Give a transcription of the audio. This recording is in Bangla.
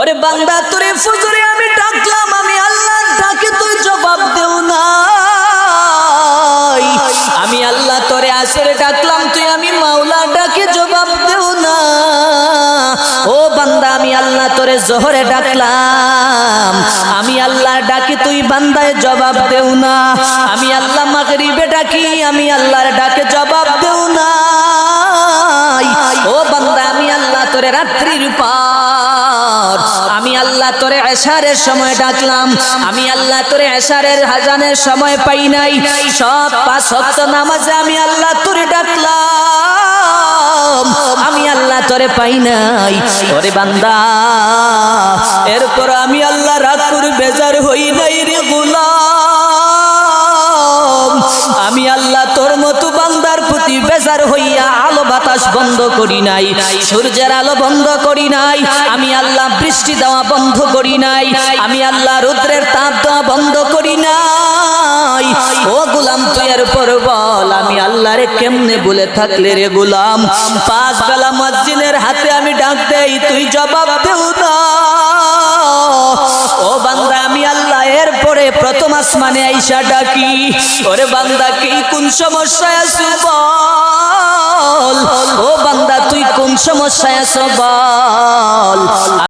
ওরে বান্দা, তোরে ফুজরে আমি ডাকলাম, আমি আল্লাহ ডাকে তুই জবাব দেও না আমি আল্লাহ তোরে আসরে ডাকলাম, তুই আমি মাওলা ডাকে জবাব দেও না। ও বান্দা, আমি আল্লাহ তোরে জোহরে ডাকলাম, আমি আল্লাহ ডাকি তুই বান্দায় জবাব দেও না। আমি আল্লাহ মাগরিবে ডাকি, আমি আল্লাহর ডাকে তোরে রাত্রির পর আমি আল্লাহ তোরে এশারের সময় ডাকলাম। আমি আল্লাহ তোরে এশারের হাজানের সময় পাই নাই। সব পাঁচ সপ্ত নামাজে আমি আল্লাহ তোরে ডাকলাম। আমি আল্লাহ তোরে পাই নাই। ওরে বান্দা, এরপর আমি আল্লাহ রাগ করে বেজার হই নাই রে গোলাম। বাতাস বন্ধ করি নাই, সূর্যের আলো বন্ধ করি নাই, আমি আল্লাহ বৃষ্টি দেওয়া বন্ধ করি নাই, আমি আল্লাহ রুদ্রের তাপ দেওয়া বন্ধ করি নাই। ও গোলাম, তুই এর উপর বল, আমি আল্লাহরে কেমনে বলে থাকলে রে গোলাম? পাঁচ বেলা মসজিদের হাতে আমি ডাক দেই, তুই জবাব দেও ও বান্দা, আমি আল্লাহ এর পরে প্রথম আসমানে আইসা ডাকি, ওরে বান্দা, কি কোন সমস্যায় আছো বল? সমস্যায় আছো বল।